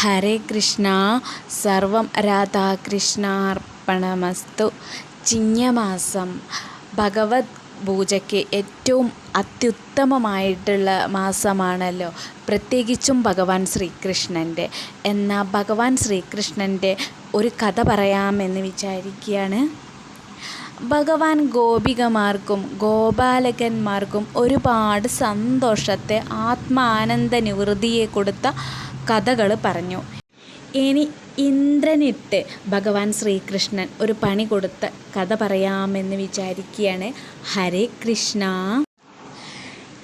ഹരേ കൃഷ്ണ സർവം രാധാകൃഷ്ണാർപ്പണമസ്തു. ചിങ്ങമാസം ഭഗവത് പൂജയ്ക്ക് ഏറ്റവും അത്യുത്തമമായിട്ടുള്ള മാസമാണല്ലോ. പ്രത്യേകിച്ചും ഭഗവാൻ ശ്രീകൃഷ്ണന്റെ. എന്നാൽ ഭഗവാൻ ശ്രീകൃഷ്ണന്റെ ഒരു കഥ പറയാമെന്ന് വിചാരിക്കുകയാണ്. ഭഗവാൻ ഗോപികമാർക്കും ഗോപാലകന്മാർക്കും ഒരുപാട് സന്തോഷത്തെ ആത്മാനന്ദ നിവൃത്തിയെ കൊടുത്ത കഥകൾ പറഞ്ഞു. ഇനി ഇന്ദ്രനിട്ട് ഭഗവാൻ ശ്രീകൃഷ്ണൻ ഒരു പണി കൊടുത്ത കഥ പറയാമെന്ന് വിചാരിക്കുകയാണ് ഹരേ കൃഷ്ണ.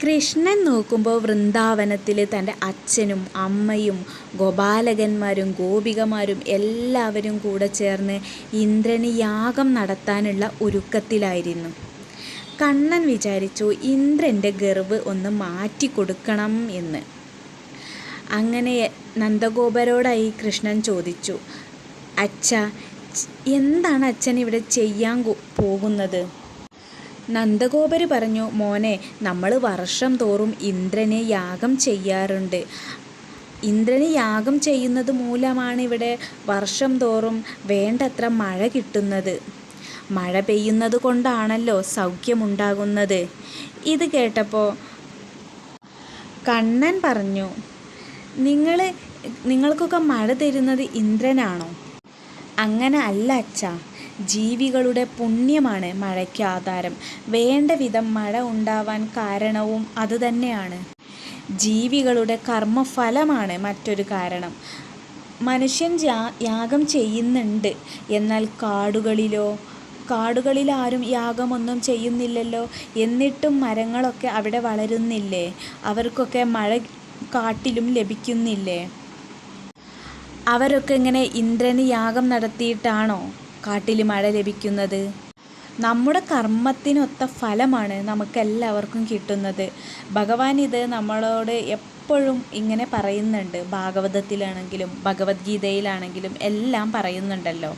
കൃഷ്ണൻ നോക്കുമ്പോൾ വൃന്ദാവനത്തിൽ തന്റെ അച്ഛനും അമ്മയും ഗോപാലകന്മാരും ഗോപികമാരും എല്ലാവരും കൂടെ ചേർന്ന് ഇന്ദ്രന് യാഗം നടത്താനുള്ള ഒരുക്കത്തിലായിരുന്നു. കണ്ണൻ വിചാരിച്ചു ഇന്ദ്രന്റെ ഗർവ് ഒന്ന് മാറ്റി കൊടുക്കണം എന്ന്. അങ്ങനെ നന്ദഗോപരോടായി കൃഷ്ണൻ ചോദിച്ചു അച്ഛ എന്താണ് അച്ഛൻ ഇവിടെ ചെയ്യാൻ പോകുന്നത്? നന്ദഗോപര് പറഞ്ഞു മോനെ നമ്മൾ വർഷം തോറും ഇന്ദ്രനെ യാഗം ചെയ്യാറുണ്ട്. ഇന്ദ്രന് യാഗം ചെയ്യുന്നത് മൂലമാണ് ഇവിടെ വർഷം തോറും വേണ്ടത്ര മഴ കിട്ടുന്നത്. മഴ പെയ്യുന്നത് കൊണ്ടാണല്ലോ സൗഖ്യമുണ്ടാകുന്നത്. ഇത് കേട്ടപ്പോൾ കണ്ണൻ പറഞ്ഞു നിങ്ങൾ നിങ്ങൾക്കൊക്കെ മഴ തരുന്നത് ഇന്ദ്രനാണോ? അങ്ങനെ അല്ല അച്ഛാ. ജീവികളുടെ പുണ്യമാണ് മഴയ്ക്ക് ആധാരം. വേണ്ട വിധം മഴ ഉണ്ടാവാൻ കാരണവും അതുതന്നെയാണ് ജീവികളുടെ കർമ്മഫലമാണ് മറ്റൊരു കാരണം. മനുഷ്യൻ യാഗം ചെയ്യുന്നുണ്ട്. എന്നാൽ കാടുകളിലോ കാടുകളിൽ ആരും യാഗമൊന്നും ചെയ്യുന്നില്ലല്ലോ. എന്നിട്ടും മരങ്ങളൊക്കെ അവിടെ വളരുന്നില്ലേ? അവർക്കൊക്കെ മഴ കാട്ടിലും ലഭിക്കുന്നില്ലേ? അവരൊക്കെ ഇങ്ങനെ ഇന്ദ്രന് യാഗം നടത്തിയിട്ടാണോ കാട്ടിൽ മഴ ലഭിക്കുന്നത്? നമ്മുടെ കർമ്മത്തിനൊത്ത ഫലമാണ് നമുക്കെല്ലാവർക്കും കിട്ടുന്നത്. ഭഗവാൻ ഇത് നമ്മളോട് എപ്പോഴും ഇങ്ങനെ പറയുന്നുണ്ട്. ഭാഗവതത്തിലാണെങ്കിലും ഭഗവത്ഗീതയിലാണെങ്കിലും എല്ലാം പറയുന്നുണ്ടല്ലോ.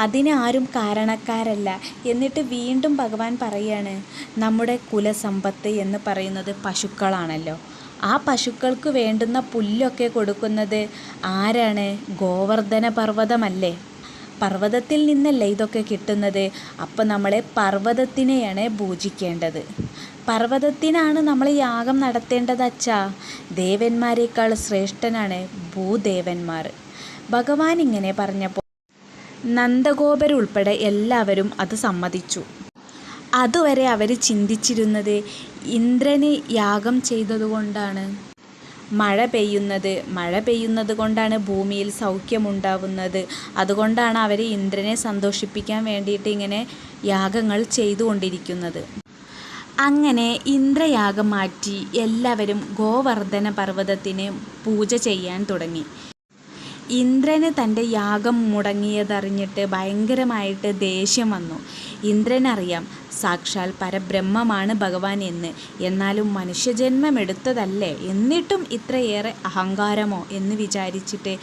അതിന് ആരും കാരണക്കാരല്ല. എന്നിട്ട് വീണ്ടും ഭഗവാൻ പറയാണ് നമ്മുടെ കുലസമ്പത്ത് എന്ന് പറയുന്നത് പശുക്കളാണല്ലോ. ആ പശുക്കൾക്ക് വേണ്ടുന്ന പുല്ലൊക്കെ കൊടുക്കുന്നത് ആരാണ്? ഗോവർദ്ധന പർവതമല്ലേ? പർവതത്തിൽ നിന്നല്ലേ ഇതൊക്കെ കിട്ടുന്നത്? അപ്പം നമ്മളെ പർവതത്തിനെയാണ് പൂജിക്കേണ്ടത്. പർവതത്തിനാണ് നമ്മൾ യാഗം നടത്തേണ്ടത് അച്ഛാ. ദേവന്മാരെക്കാൾ ശ്രേഷ്ഠനാണ് ഭൂദേവന്മാർ. ഭഗവാൻ ഇങ്ങനെ പറഞ്ഞപ്പോൾ നന്ദഗോപരുൾപ്പെടെ എല്ലാവരും അത് സമ്മതിച്ചു. അതുവരെ അവർ ചിന്തിച്ചിരുന്നത് ഇന്ദ്രന് യാഗം ചെയ്തതുകൊണ്ടാണ്. മഴ പെയ്യുന്നത് മഴ പെയ്യുന്നത് കൊണ്ടാണ് ഭൂമിയിൽ സൗഖ്യമുണ്ടാവുന്നത്. അതുകൊണ്ടാണ് അവർ ഇന്ദ്രനെ സന്തോഷിപ്പിക്കാൻ വേണ്ടിയിട്ട് ഇങ്ങനെ യാഗങ്ങൾ ചെയ്തുകൊണ്ടിരിക്കുന്നത്. അങ്ങനെ ഇന്ദ്രയാഗം മാറ്റി എല്ലാവരും ഗോവർദ്ധന പർവതത്തിന് പൂജ ചെയ്യാൻ തുടങ്ങി. ഇന്ദ്രന് തന്റെ യാഗം മുടങ്ങിയതറിഞ്ഞിട്ട് ഭയങ്കരമായിട്ട് ദേഷ്യം വന്നു. ഇന്ദ്രനറിയാം. സാക്ഷാൽ പരബ്രഹ്മമാണ് ഭഗവാൻ എന്ന്. എന്നാലും മനുഷ്യജന്മമെടുത്തതല്ലേ? എന്നിട്ടും ഇത്രയേറെ അഹങ്കാരമോ എന്ന് വിചാരിച്ചിട്ട്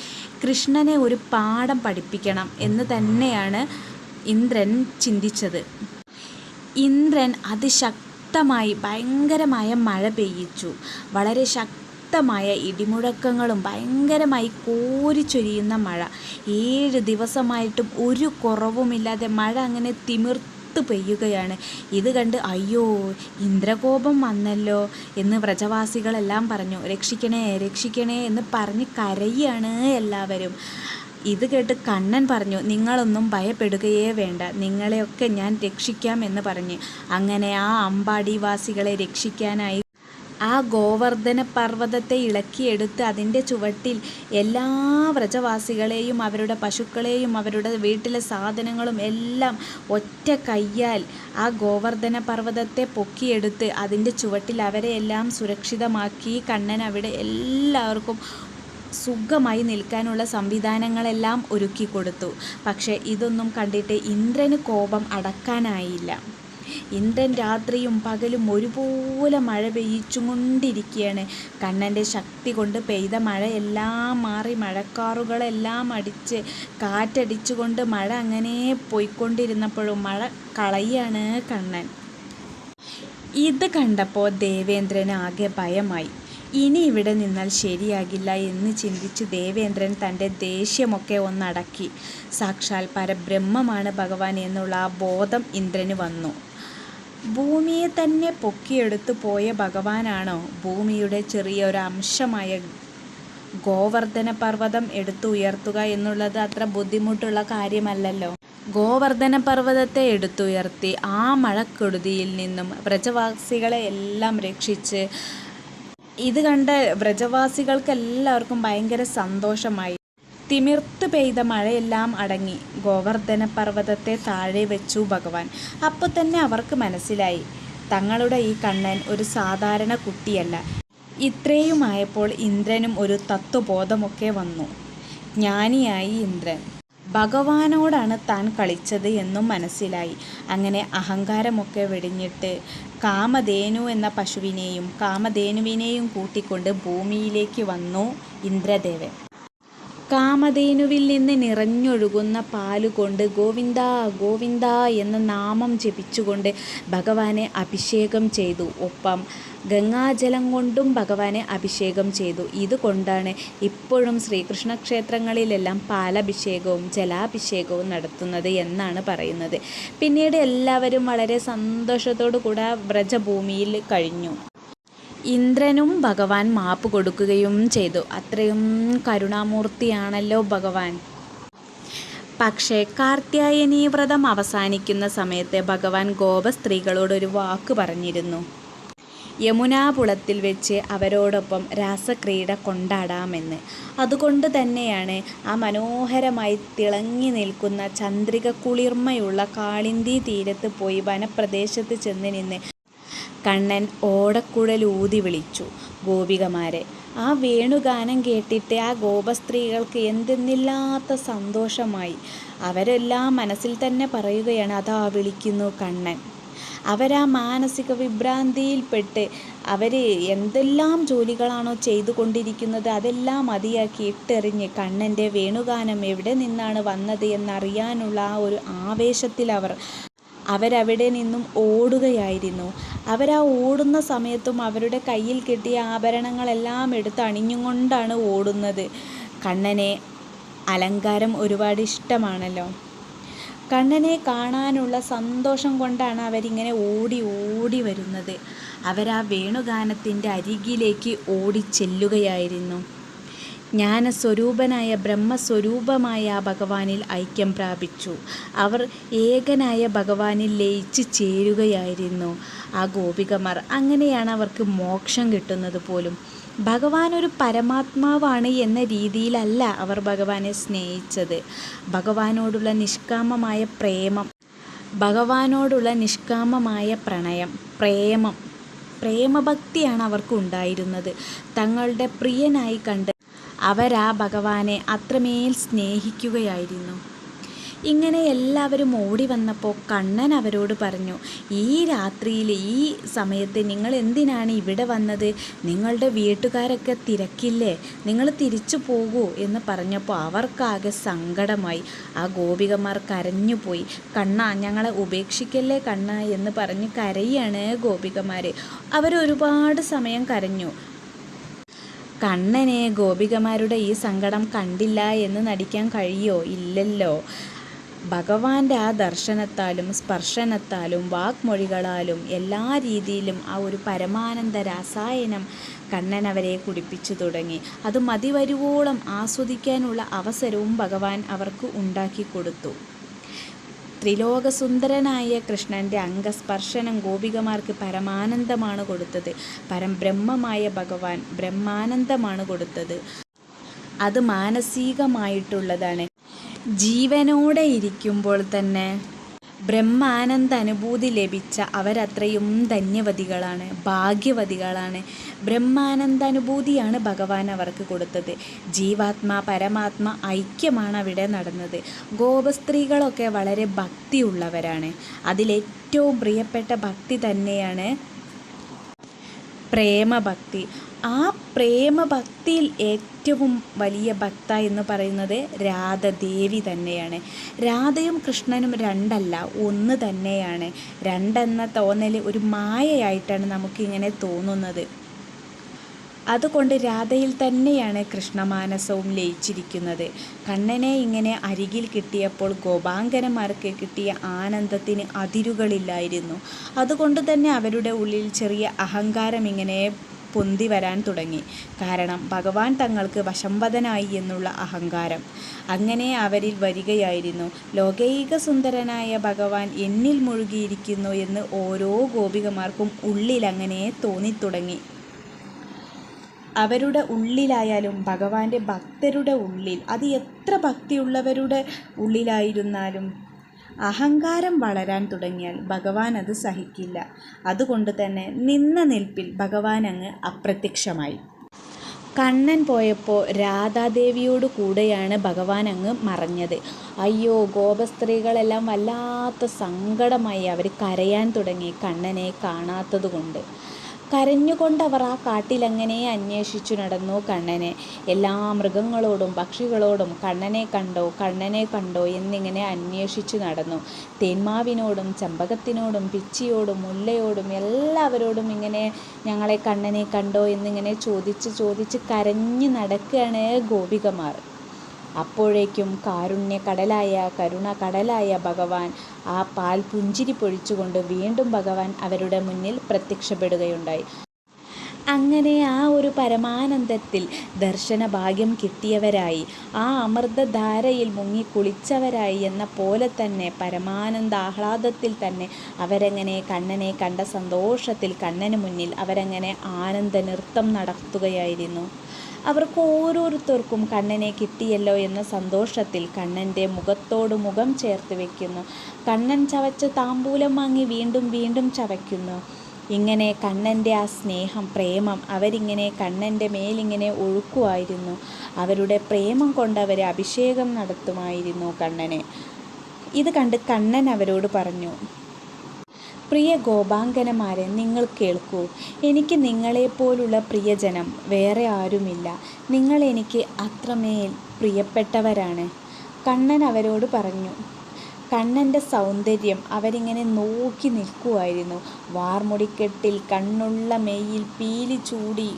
കൃഷ്ണനെ ഒരു പാഠം പഠിപ്പിക്കണം എന്ന് തന്നെയാണ് ഇന്ദ്രൻ ചിന്തിച്ചത്. ഇന്ദ്രൻ അതിശക്തമായി ഭയങ്കരമായ മഴ പെയ്യിച്ചു. വളരെ ശക്തി ശക്തമായ ഇടിമുഴക്കങ്ങളും ഭയങ്കരമായി കോരിച്ചൊരിയുന്ന മഴ. ഏഴ് ദിവസമായിട്ടും ഒരു കുറവുമില്ലാതെ മഴ അങ്ങനെ തിമിർത്ത് പെയ്യുകയാണ്. ഇത് കണ്ട് അയ്യോ ഇന്ദ്രകോപം വന്നല്ലോ എന്ന് വ്രജവാസികളെല്ലാം പറഞ്ഞു. രക്ഷിക്കണേ രക്ഷിക്കണേ എന്ന് പറഞ്ഞ് കരയാണ് എല്ലാവരും. ഇത് കേട്ട് കണ്ണൻ പറഞ്ഞു നിങ്ങളൊന്നും ഭയപ്പെടുകയേ വേണ്ട. നിങ്ങളെയൊക്കെ ഞാൻ രക്ഷിക്കാം എന്ന് പറഞ്ഞ്. അങ്ങനെ ആ അമ്പാടിവാസികളെ രക്ഷിക്കാനായി ആ ഗോവർദ്ധന പർവതത്തെ ഇളക്കിയെടുത്ത് അതിന്റെ ചുവട്ടിൽ എല്ലാ വ്രജവാസികളെയും അവരുടെ പശുക്കളെയും അവരുടെ വീട്ടിലെ സാധനങ്ങളും എല്ലാം ഒറ്റ കയ്യാൽ ആ ഗോവർദ്ധന പർവതത്തെ പൊക്കിയെടുത്ത് അതിന്റെ ചുവട്ടിൽ അവരെ എല്ലാം സുരക്ഷിതമാക്കി കണ്ണൻ അവിടെ എല്ലാവർക്കും സുഖമായി നിൽക്കാനുള്ള സംവിധാനങ്ങളെല്ലാം ഒരുക്കി കൊടുത്തു പക്ഷേ ഇതൊന്നും കണ്ടിട്ട് ഇന്ദ്രന് കോപം അടക്കാനായില്ല. ഇന്ദ്രൻ രാത്രിയും പകലും ഒരുപോലെ മഴ പെയ്യിച്ചുകൊണ്ടിരിക്കുകയാണ് കണ്ണന്റെ ശക്തി കൊണ്ട് പെയ്ത മഴയെല്ലാം മാറി മഴക്കാറുകളെല്ലാം അടിച്ച് കാറ്റടിച്ചുകൊണ്ട് മഴ അങ്ങനെ പോയിക്കൊണ്ടിരുന്നപ്പോഴും മഴ കളയാണ് കണ്ണൻ. ഇത് കണ്ടപ്പോൾ ദേവേന്ദ്രന് ആകെ ഭയമായി. ഇനി ഇവിടെ നിന്നാൽ ശരിയാകില്ല എന്ന് ചിന്തിച്ച് ദേവേന്ദ്രൻ തന്റെ ദേഷ്യമൊക്കെ ഒന്നടക്കി. സാക്ഷാൽ പരബ്രഹ്മമാണ് ഭഗവാൻ എന്നുള്ള ആ ബോധം ഇന്ദ്രന് വന്നു. ഭൂമിയെ തന്നെ പൊക്കിയെടുത്തു പോയ ഭഗവാനാണോ ഭൂമിയുടെ ചെറിയ ഒരു അംശമായ ഗോവർദ്ധന പർവതം എടുത്തുയർത്തുക എന്നുള്ളത് അത്ര ബുദ്ധിമുട്ടുള്ള കാര്യമല്ലല്ലോ. ഗോവർദ്ധന പർവതത്തെ എടുത്തുയർത്തി ആ മഴക്കെടുതിയിൽ നിന്നും വ്രജവാസികളെ എല്ലാം രക്ഷിച്ച് ഇത് കണ്ട വ്രജവാസികൾക്കെല്ലാവർക്കും ഭയങ്കര സന്തോഷമായി. തിമിർത്ത് പെയ്ത മഴയെല്ലാം അടങ്ങി. ഗോവർദ്ധന പർവതത്തെ താഴെ വെച്ചു ഭഗവാൻ. അപ്പോൾ തന്നെ അവർക്ക് മനസ്സിലായി. തങ്ങളുടെ ഈ കണ്ണൻ ഒരു സാധാരണ കുട്ടിയല്ല. ഇത്രയുമായപ്പോൾ ഇന്ദ്രനും ഒരു തത്വബോധമൊക്കെ വന്നു. ജ്ഞാനിയായി ഇന്ദ്രൻ. ഭഗവാനോടാണ് താൻ കളിച്ചത് എന്നും മനസ്സിലായി. അങ്ങനെ അഹങ്കാരമൊക്കെ വെടിഞ്ഞിട്ട് കാമധേനു എന്ന പശുവിനെയും കാമധേനുവിനെയും കൂട്ടിക്കൊണ്ട് ഭൂമിയിലേക്ക് വന്നു ഇന്ദ്രദേവൻ. കാമധേനുവിൽ നിന്ന് നിറഞ്ഞൊഴുകുന്ന പാലുകൊണ്ട് ഗോവിന്ദ ഗോവിന്ദ എന്ന നാമം ജപിച്ചുകൊണ്ട് ഭഗവാനെ അഭിഷേകം ചെയ്തു. ഒപ്പം ഗംഗാജലം കൊണ്ടും ഭഗവാനെ അഭിഷേകം ചെയ്തു. ഇതുകൊണ്ടാണ് ഇപ്പോഴും ശ്രീകൃഷ്ണ ക്ഷേത്രങ്ങളിലെല്ലാം പാലഭിഷേകവും ജലാഭിഷേകവും നടത്തുന്നത് എന്നാണ് പറയുന്നത്. പിന്നീട് എല്ലാവരും വളരെ സന്തോഷത്തോടു കൂടെ വ്രജഭൂമിയിൽ കഴിഞ്ഞു. ഇന്ദ്രനും ഭഗവാൻ മാപ്പ് കൊടുക്കുകയും ചെയ്തു. അത്രയും കരുണാമൂർത്തിയാണല്ലോ ഭഗവാൻ. പക്ഷേ കാർത്യായനീ വ്രതം അവസാനിക്കുന്ന സമയത്ത് ഭഗവാൻ ഗോപസ്ത്രീകളോടൊരു വാക്ക് പറഞ്ഞിരുന്നു. യമുനാപുളത്തിൽ വെച്ച് അവരോടൊപ്പം രാസക്രീഡ കൊണ്ടാടാമെന്ന്. അതുകൊണ്ട് തന്നെയാണ് ആ മനോഹരമായി തിളങ്ങി നിൽക്കുന്ന ചന്ദ്രിക കുളിർമയുള്ള കാളിന്തി തീരത്ത് പോയി വനപ്രദേശത്ത് ചെന്ന് നിന്ന് കണ്ണൻ ഓടക്കുഴൽ ഓടക്കുഴലൂതി വിളിച്ചു. ഗോപികമാരെ ആ വേണുഗാനം കേട്ടിട്ട് ആ ഗോപസ്ത്രീകൾക്ക് എന്തെന്നില്ലാത്ത സന്തോഷമായി. അവരെല്ലാം മനസ്സിൽ തന്നെ പറയുകയാണ് അതാ വിളിക്കുന്നു കണ്ണൻ. അവരാ മാനസിക വിഭ്രാന്തിയിൽപ്പെട്ട് അവർ എന്തെല്ലാം ജോലികളാണോ ചെയ്തുകൊണ്ടിരിക്കുന്നത് അതെല്ലാം മതിയാക്കി ഇട്ടെറിഞ്ഞ് കണ്ണന്റെ വേണുഗാനം എവിടെ നിന്നാണ് വന്നത് എന്നറിയാനുള്ള ആ ഒരു ആവേശത്തിൽ അവർ അവരവിടെ നിന്നും ഓടുകയായിരുന്നു. അവരാ ഓടുന്ന സമയത്തും അവരുടെ കയ്യിൽ കിട്ടിയ ആഭരണങ്ങളെല്ലാം എടുത്ത് അണിഞ്ഞുകൊണ്ടാണ് ഓടുന്നത്. കണ്ണനെ അലങ്കാരം ഒരുപാട് ഇഷ്ടമാണല്ലോ. കണ്ണനെ കാണാനുള്ള സന്തോഷം കൊണ്ടാണ് അവരിങ്ങനെ ഓടി ഓടി വരുന്നത്. അവരാ വേണുഗാനത്തിന്റെ അരികിലേക്ക് ഓടി ചെല്ലുകയായിരുന്നു. ജ്ഞാനസ്വരൂപനായ ബ്രഹ്മസ്വരൂപമായ ആ ഭഗവാനിൽ ഐക്യം പ്രാപിച്ചു. അവർ ഏകനായ ഭഗവാനിൽ ലയിച്ച് ചേരുകയായിരുന്നു. ആ ഗോപികമാർ അങ്ങനെയാണ് അവർക്ക് മോക്ഷം കിട്ടുന്നത് പോലും. ഭഗവാൻ ഒരു പരമാത്മാവാണ് എന്ന രീതിയിലല്ല അവർ ഭഗവാനെ സ്നേഹിച്ചത്. ഭഗവാനോടുള്ള നിഷ്കാമമായ പ്രേമം ഭഗവാനോടുള്ള നിഷ്കാമമായ പ്രണയം പ്രേമം പ്രേമഭക്തിയാണ് അവർക്ക് ഉണ്ടായിരുന്നത്. തങ്ങളുടെ പ്രിയനായി കണ്ട് അവരാ ഭഗവാനെ അത്രമേൽ സ്നേഹിക്കുകയായിരുന്നു. ഇങ്ങനെ എല്ലാവരും ഓടി വന്നപ്പോൾ കണ്ണൻ അവരോട് പറഞ്ഞു ഈ രാത്രിയിൽ ഈ സമയത്ത് നിങ്ങൾ എന്തിനാണ് ഇവിടെ വന്നത്? നിങ്ങളുടെ വീട്ടുകാരൊക്കെ തിരക്കില്ലേ? നിങ്ങൾ തിരിച്ചു പോകൂ എന്ന് പറഞ്ഞപ്പോൾ അവർക്കാകെ സങ്കടമായി. ആ ഗോപികമാർ കരഞ്ഞുപോയി കണ്ണ ഞങ്ങളെ ഉപേക്ഷിക്കല്ലേ കണ്ണ? എന്ന് പറഞ്ഞ് കരയാണ് ഗോപികമാർ അവരൊരുപാട് സമയം കരഞ്ഞു. കണ്ണനെ ഗോപികമാരുടെ ഈ സങ്കടം കണ്ടില്ല എന്ന് നടിക്കാൻ കഴിയോ? ഇല്ലല്ലോ. ഭഗവാന്റെ ആ ദർശനത്താലും സ്പർശനത്താലും വാക്മൊഴികളാലും എല്ലാ രീതിയിലും ആ ഒരു പരമാനന്ദ രാസായനം കണ്ണൻ അവരെ കുടിപ്പിച്ചു തുടങ്ങി. അത് മതിവരുവോളം ആസ്വദിക്കാനുള്ള അവസരവും ഭഗവാൻ അവർക്ക് ഉണ്ടാക്കി കൊടുത്തു. ത്രിലോകസുന്ദരനായ കൃഷ്ണന്റെ അംഗസ്പർശനം ഗോപികമാർക്ക് പരമാനന്ദമാണ് കൊടുത്തത്. പരംബ്രഹ്മമായ ഭഗവാൻ ബ്രഹ്മാനന്ദമാണ് കൊടുത്തത്. അത് മാനസികമായിട്ടുള്ളതാണ്. ജീവനോടെ ഇരിക്കുമ്പോൾ തന്നെ ബ്രഹ്മാനന്ദ അനുഭൂതി ലഭിച്ച അവരത്രയും ധന്യവതികളാണ് ഭാഗ്യവതികളാണ്. ബ്രഹ്മാനന്ദ അനുഭൂതിയാണ് ഭഗവാൻ അവർക്ക് കൊടുത്തത്. ജീവാത്മാ പരമാത്മ ഐക്യമാണ് അവിടെ നടന്നത്. ഗോപസ്ത്രീകളൊക്കെ വളരെ ഭക്തിയുള്ളവരാണ്. അതിലേറ്റവും പ്രിയപ്പെട്ട ഭക്തി തന്നെയാണ് പ്രേമഭക്തി. ആ പ്രേമഭക്തിയിൽ ഏറ്റവും വലിയ ഭക്ത എന്ന് പറയുന്നത് രാധദേവി തന്നെയാണ്. രാധയും കൃഷ്ണനും രണ്ടല്ല ഒന്ന് തന്നെയാണ്. രണ്ടെന്ന തോന്നൽ ഒരു മായയായിട്ടാണ് നമുക്കിങ്ങനെ തോന്നുന്നത്. അതുകൊണ്ട് രാധയിൽ തന്നെയാണ് കൃഷ്ണമാനസവും ലയിച്ചിരിക്കുന്നത്. കണ്ണനെ ഇങ്ങനെ അരികിൽ കിട്ടിയപ്പോൾ ഗോപാങ്കനമാർക്ക് കിട്ടിയ ആനന്ദത്തിന് അതിരുകളില്ലായിരുന്നു. അതുകൊണ്ട് തന്നെ അവരുടെ ഉള്ളിൽ ചെറിയ അഹങ്കാരം ഇങ്ങനെ പൊന്തി വരാൻ തുടങ്ങി. കാരണം ഭഗവാൻ തങ്ങൾക്ക് വശംവദനായി എന്നുള്ള അഹങ്കാരം. അങ്ങനെ അവരിൽ വരികയായിരുന്നു. ലോകൈക സുന്ദരനായ ഭഗവാൻ എന്നിൽ മുഴുകിയിരിക്കുന്നു എന്ന് ഓരോ ഗോപികമാർക്കും ഉള്ളിൽ അങ്ങനെ തോന്നിത്തുടങ്ങി. അവരുടെ ഉള്ളിലായാലും ഭഗവാന്റെ ഭക്തരുടെ ഉള്ളിൽ അത് എത്ര ഭക്തിയുള്ളവരുടെ ഉള്ളിലായിരുന്നാലും അഹങ്കാരം വളരാൻ തുടങ്ങിയാൽ ഭഗവാൻ അത് സഹിക്കില്ല. അതുകൊണ്ട് തന്നെ നിന്ന നിൽപ്പിൽ ഭഗവാൻ അങ്ങ് അപ്രത്യക്ഷമായി. കണ്ണൻ പോയപ്പോൾ രാധാദേവിയോട് കൂടെയാണ് ഭഗവാൻ അങ്ങ് മറഞ്ഞത്. അയ്യോ ഗോപസ്ത്രീകളെല്ലാം വല്ലാത്ത സങ്കടമായി അവർ കരയാൻ തുടങ്ങി കണ്ണനെ കാണാത്തത് കൊണ്ട് കരഞ്ഞുകൊണ്ടവർ ആ കാട്ടിലങ്ങനെ അന്വേഷിച്ചു നടന്നു കണ്ണനെ? എല്ലാ മൃഗങ്ങളോടും പക്ഷികളോടും കണ്ണനെ കണ്ടോ കണ്ണനെ കണ്ടോ എന്നിങ്ങനെ അന്വേഷിച്ചു നടന്നു. തേന്മാവിനോടും ചമ്പകത്തിനോടും പിച്ചിയോടും മുല്ലയോടും എല്ലാവരോടും ഇങ്ങനെ ഞങ്ങളെ കണ്ണനെ കണ്ടോ എന്നിങ്ങനെ ചോദിച്ച് ചോദിച്ച് കരഞ്ഞു നടക്കുകയാണ് ഗോപികമാർ. അപ്പോഴേക്കും കാരുണ്യ കടലായ കരുണ കടലായ ഭഗവാൻ ആ പാൽ പുഞ്ചിരി പൊഴിച്ചുകൊണ്ട് വീണ്ടും ഭഗവാൻ അവരുടെ മുന്നിൽ പ്രത്യക്ഷപ്പെടുകയുണ്ടായി. അങ്ങനെ ആ ഒരു പരമാനന്ദത്തിൽ ദർശനഭാഗ്യം കിട്ടിയവരായി ആ അമൃതധാരയിൽ മുങ്ങി കുളിച്ചവരായി എന്ന പോലെ തന്നെ പരമാനന്ദ ആഹ്ലാദത്തിൽ തന്നെ അവരങ്ങനെ കണ്ണനെ കണ്ട സന്തോഷത്തിൽ കണ്ണന് മുന്നിൽ അവരങ്ങനെ ആനന്ദ നൃത്തം നടത്തുകയായിരുന്നു. അവർക്ക് ഓരോരുത്തർക്കും കണ്ണനെ കിട്ടിയല്ലോ എന്ന സന്തോഷത്തിൽ കണ്ണന്റെ മുഖത്തോട് മുഖം ചേർത്ത് വയ്ക്കുന്നു കണ്ണൻ ചവച്ച് താമ്പൂലം വാങ്ങി വീണ്ടും വീണ്ടും ചവയ്ക്കുന്നു. ഇങ്ങനെ കണ്ണന്റെ ആ സ്നേഹം പ്രേമം അവരിങ്ങനെ കണ്ണന്റെ മേലിങ്ങനെ ഒഴുക്കുമായിരുന്നു. അവരുടെ പ്രേമം കൊണ്ട് അവർ അഭിഷേകം നടത്തുമായിരുന്നു കണ്ണനെ. ഇത് കണ്ട് കണ്ണൻ അവരോട് പറഞ്ഞു പ്രിയ ഗോപാങ്കനമാരെ നിങ്ങൾ കേൾക്കൂ. എനിക്ക് നിങ്ങളെപ്പോലുള്ള പ്രിയജനം വേറെ ആരുമില്ല. നിങ്ങൾ എനിക്ക് അത്രമേൽ പ്രിയപ്പെട്ടവരാണ്. കണ്ണൻ അവരോട് പറഞ്ഞു കണ്ണന്റെ സൗന്ദര്യം അവരിങ്ങനെ നോക്കി നിൽക്കുമായിരുന്നു വാർമുടിക്കെട്ടിൽ കണ്ണുള്ള മെയ്യിൽ പീലി ചൂടി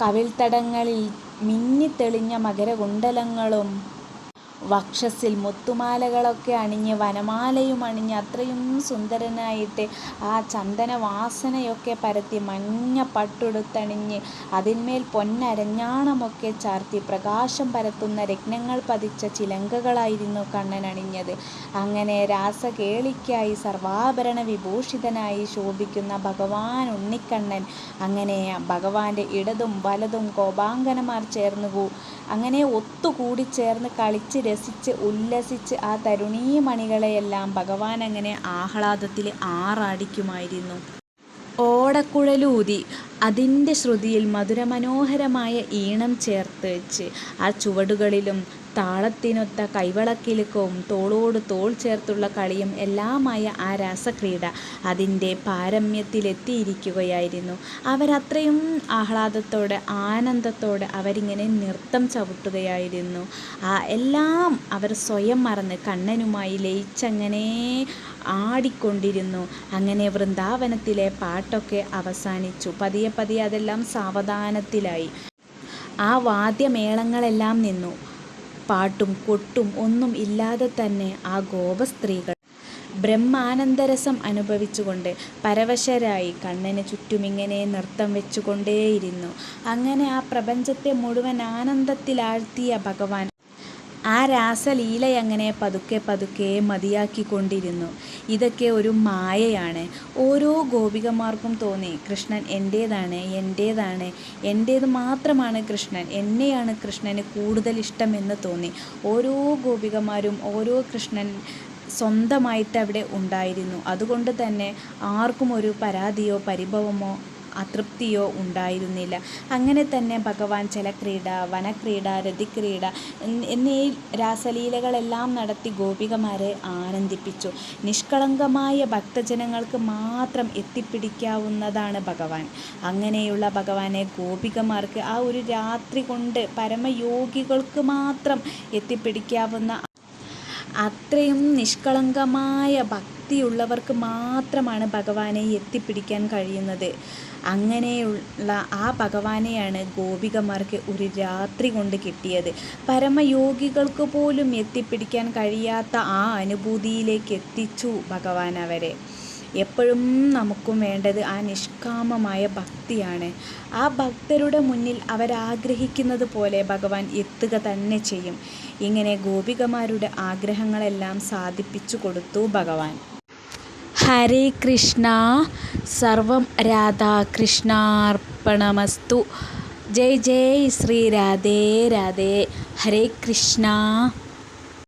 കവിൾത്തടങ്ങളിൽ മിന്നിത്തെളിഞ്ഞ മകരകുണ്ടലങ്ങളും വക്ഷസ്സിൽ മുത്തുമാലകളൊക്കെ അണിഞ്ഞ് വനമാലയും അണിഞ്ഞ് അത്രയും സുന്ദരനായിട്ട് ആ ചന്ദനവാസനയൊക്കെ പരത്തി മഞ്ഞ പട്ടുടുത്തണിഞ്ഞ് അതിന്മേൽ പൊന്നരഞ്ഞാണമൊക്കെ ചാർത്തി പ്രകാശം പരത്തുന്ന രത്നങ്ങൾ പതിച്ച ചിലങ്കകളായിരുന്നു കണ്ണൻ അണിഞ്ഞത് അങ്ങനെ രാസകേളിക്കായി സർവാഭരണ വിഭൂഷിതനായി ശോഭിക്കുന്ന ഭഗവാൻ ഉണ്ണിക്കണ്ണൻ അങ്ങനെ ഭഗവാന്റെ ഇടതും വലതും കോപാങ്കനമാർ ചേർന്നു അങ്ങനെ ഒത്തുകൂടി ചേർന്ന് കളിച്ച് രസിച്ച് ഉല്ലസിച്ച് ആ തരുണീമണികളെയെല്ലാം ഭഗവാൻ അങ്ങനെ ആഹ്ലാദത്തിൽ ആറാടിക്കുമായിരുന്നു. ഓടക്കുഴലൂതി അതിന്റെ ശ്രുതിയിൽ മധുരമനോഹരമായ ഈണം ചേർത്ത് വെച്ച് ആ ചുവടുകളിലും താളത്തിനൊത്ത കൈവളക്കിലുക്കവും തോളോട് തോൾ ചേർത്തുള്ള കളിയും എല്ലാമായ ആ രാസക്രീഡ അതിന്റെ പാരമ്യത്തിലെത്തിയിരിക്കുകയായിരുന്നു. അവരത്രയും ആഹ്ലാദത്തോടെ ആനന്ദത്തോടെ അവരിങ്ങനെ നൃത്തം ചവിട്ടുകയായിരുന്നു. ആ എല്ലാം അവർ സ്വയം മറന്ന് കണ്ണനുമായി ലയിച്ചങ്ങനെ ആടിക്കൊണ്ടിരുന്നു. അങ്ങനെ വൃന്ദാവനത്തിലെ പാട്ടൊക്കെ അവസാനിച്ചു. പതിയെ പതിയെ അതെല്ലാം സാവധാനത്തിലായി. ആ വാദ്യമേളങ്ങളെല്ലാം നിന്നു. പാട്ടും കൊട്ടും ഒന്നും ഇല്ലാതെ തന്നെ ആ ഗോപസ്ത്രീകൾ ബ്രഹ്മാനന്ദരസം അനുഭവിച്ചുകൊണ്ട് പരവശരായി കണ്ണന് ചുറ്റുമിങ്ങനെ നൃത്തം വെച്ചുകൊണ്ടേയിരുന്നു. അങ്ങനെ ആ പ്രപഞ്ചത്തെ മുഴുവൻ ആനന്ദത്തിലാഴ്ത്തിയ ഭഗവാൻ ആ രാസലീലയങ്ങനെ പതുക്കെ പതുക്കെ മതിയാക്കിക്കൊണ്ടിരുന്നു? ഇതൊക്കെ ഒരു മായയാണ്. ഓരോ ഗോപികമാർക്കും തോന്നി കൃഷ്ണൻ എന്റേതാണ് എന്റേതാണ് എന്റേത് മാത്രമാണ് കൃഷ്ണൻ എന്നെയാണ് കൃഷ്ണന് കൂടുതൽ ഇഷ്ടമെന്ന് തോന്നി. ഓരോ ഗോപികമാരും ഓരോ കൃഷ്ണൻ സ്വന്തമായിട്ട് അവിടെ ഉണ്ടായിരുന്നു. അതുകൊണ്ട് തന്നെ ആർക്കും ഒരു പരാതിയോ പരിഭവമോ അതൃപ്തിയോ ഉണ്ടായിരുന്നില്ല. അങ്ങനെ തന്നെ ഭഗവാൻ ജലക്രീഡ വനക്രീഡ രതിക്രീഡ എന്നീ രാസലീലകളെല്ലാം നടത്തി ഗോപികമാരെ ആനന്ദിപ്പിച്ചു. നിഷ്കളങ്കമായ ഭക്തജനങ്ങൾക്ക് മാത്രം എത്തിപ്പിടിക്കാവുന്നതാണ് ഭഗവാൻ. അങ്ങനെയുള്ള ഭഗവാനെ ഗോപികമാർക്ക് ആ ഒരു രാത്രി കൊണ്ട് പരമയോഗികൾക്ക് മാത്രം എത്തിപ്പിടിക്കാവുന്ന അത്രയും നിഷ്കളങ്കമായ ഭക്തിയുള്ളവർക്ക് മാത്രമാണ് ഭഗവാനെ എത്തിപ്പിടിക്കാൻ കഴിയുന്നത്. അങ്ങനെയുള്ള ആ ഭഗവാനെയാണ് ഗോപികമാർക്ക് ഒരു രാത്രി കൊണ്ട് കിട്ടിയത്. പരമയോഗികൾക്ക് പോലും എത്തിപ്പിടിക്കാൻ കഴിയാത്ത ആ അനുഭൂതിയിലേക്ക് എത്തിച്ചു ഭഗവാൻ അവരെ. എപ്പോഴും നമുക്കും വേണ്ടത് ആ നിഷ്കാമമായ ഭക്തിയാണ്. ആ ഭക്തരുടെ മുന്നിൽ അവരാഗ്രഹിക്കുന്നത് പോലെ ഭഗവാൻ എത്തുക തന്നെ ചെയ്യും. ഇങ്ങനെ ഗോപികമാരുടെ ആഗ്രഹങ്ങളെല്ലാം സാധിപ്പിച്ചു കൊടുത്തു ഭഗവാൻ. ഹരേ കൃഷ്ണ സർവം രാധാകൃഷ്ണാർപ്പണമസ്തു. ജയ് ജയ് ശ്രീ രാധേ രാധേ. ഹരേ കൃഷ്ണ.